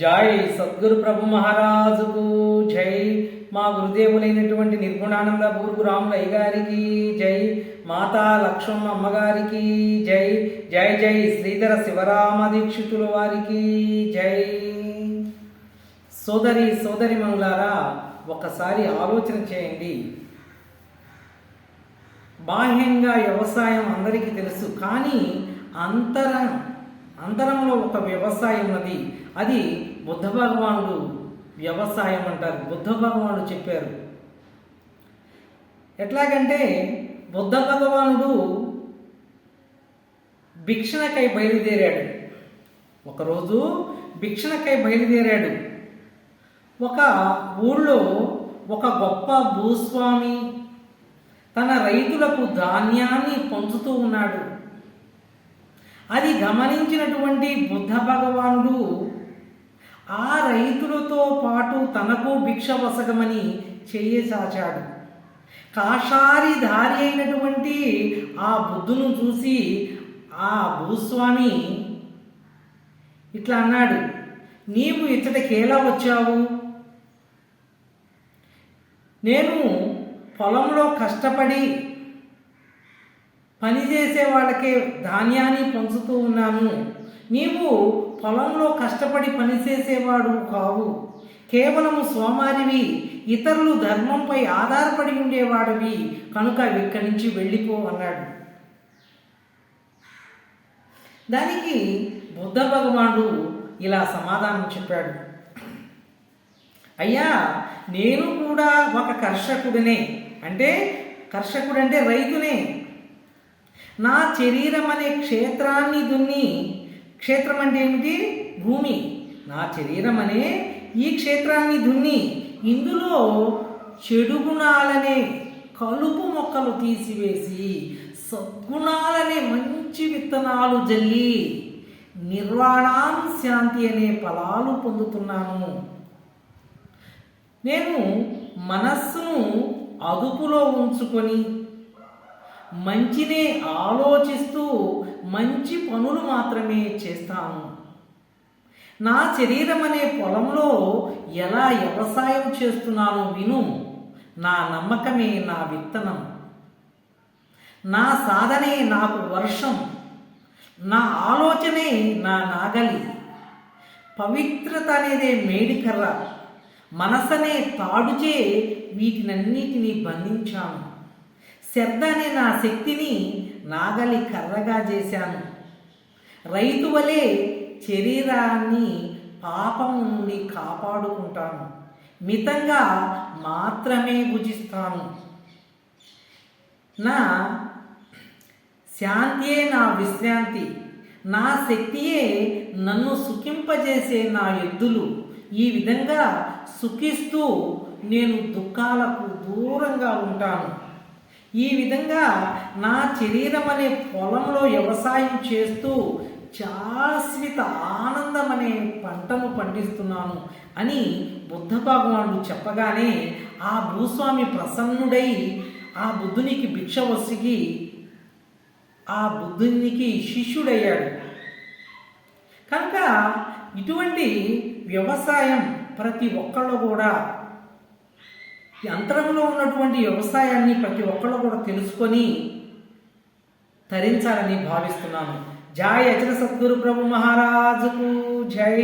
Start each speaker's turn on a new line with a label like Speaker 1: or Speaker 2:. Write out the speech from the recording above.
Speaker 1: జై సద్గురు ప్రభు మహారాజుకు జై. మా గురుదేవులైనటువంటి నిర్గుణానంద బూర్గు రాములయ్య గారికి జై. మాతా లక్ష్మమ్మ అమ్మగారికి జై. జై జై శ్రీధర శివరామ దీక్షితుల వారికి జై. సోదరి సోదరి మనులారా ఒకసారి ఆలోచన చేయండి. బాహ్యంగా వ్యవసాయం అందరికీ తెలుసు కానీ అంతరం అంతరంలో ఒక వ్యవసాయం ఉన్నది. అది బుద్ధ భగవానుడు వ్యవసాయం అంటారు. బుద్ధ భగవానుడు చెప్పారు. ఎట్లాగంటే బుద్ధ భగవానుడు భిక్షణకై బయలుదేరాడు. ఒకరోజు భిక్షణకై బయలుదేరాడు. ఒక ఊళ్ళో ఒక గొప్ప భూస్వామి తన రైతులకు ధాన్యాన్ని పంచుతూ ఉన్నాడు. అది గమనించినటువంటి బుద్ధ భగవానుడు ఆ రైతులతో పాటు తనకు భిక్ష వసగమని చేయసాచాడు చాచాడు. కాషారి దారి అయినటువంటి ఆ బుద్ధును చూసి ఆ భూస్వామి ఇట్లా అన్నాడు నీవు ఇతడికి ఎలా వచ్చావు? నేను పొలంలో కష్టపడి పనిచేసే వాళ్ళకే ధాన్యాన్ని పంచుతూ ఉన్నాను. నీవు పొలంలో కష్టపడి పనిచేసేవాడు కావు. కేవలము సోమారివి ఇతరులు ధర్మంపై ఆధారపడి ఉండేవాడివి కనుక ఇక్కడి నుంచి వెళ్ళిపో అన్నాడు. దానికి బుద్ధ భగవానుడు ఇలా సమాధానం చెప్పాడు. అయ్యా నేను కూడా ఒక కర్షకుడినే అంటే కర్షకుడు అంటే రైతునే నా శరీరం అనే క్షేత్రాన్ని దున్ని. క్షేత్రం అంటే ఏమిటి? భూమి. నా శరీరం అనే ఈ క్షేత్రాన్ని దున్ని. ఇందులో చెడు గుణాలనే కలుపు మొక్కలు తీసివేసి సద్గుణాలనే మంచి విత్తనాలు జల్లి నిర్వాణాం శాంతి అనే ఫలాలు పొందుతున్నాను. నేను మనస్సును అదుపులో ఉంచుకొని మంచినే ఆలోచిస్తూ మంచి పనులు మాత్రమే చేస్తాను నా శరీరం అనే పొలంలో ఎలా వ్యవసాయం చేస్తున్నానో విను. నా నమ్మకమే నా విత్తనం. నా సాధనే నాకు వర్షం. నా ఆలోచనే నా నాగలి. పవిత్రత అనేదే మేడికర్ర మనసనే తాడుచే వీటినన్నిటినీ బంధించాను. శ్రద్ధ అనే నా శక్తిని నాగలి కర్రగా చేశాను. రైతు వలె శరీరాన్ని పాపం నుండి కాపాడుకుంటాను. మితంగా మాత్రమే భుజిస్తాను. నా శాంతియే నా విశ్రాంతి. నా శక్తియే నన్ను సుఖింపజేసే నా ఎద్దులు. ఈ విధంగా సుఖిస్తూ నేను దుఃఖాలకు దూరంగా ఉంటాను. ఈ విధంగా నా శరీరం అనే పొలంలో వ్యవసాయం చేస్తూ శాశ్వత ఆనందం అనే పంటను పండిస్తున్నాను అని బుద్ధ భగవానుడు చెప్పగానే ఆ భూస్వామి ప్రసన్నుడై ఆ బుద్ధునికి భిక్ష వసిగి ఆ బుద్ధునికి శిష్యుడయ్యాడు. కనుక ఇటువంటి వ్యవసాయం ప్రతి ఒక్కళ్ళు కూడా ఈ అంతరంలో ఉన్నటువంటి వ్యవసాయాన్ని ప్రతి ఒక్కళ్ళు కూడా తెలుసుకొని తరించాలని భావిస్తున్నాను. జై అచల సద్గురు ప్రభు మహారాజుకు జై.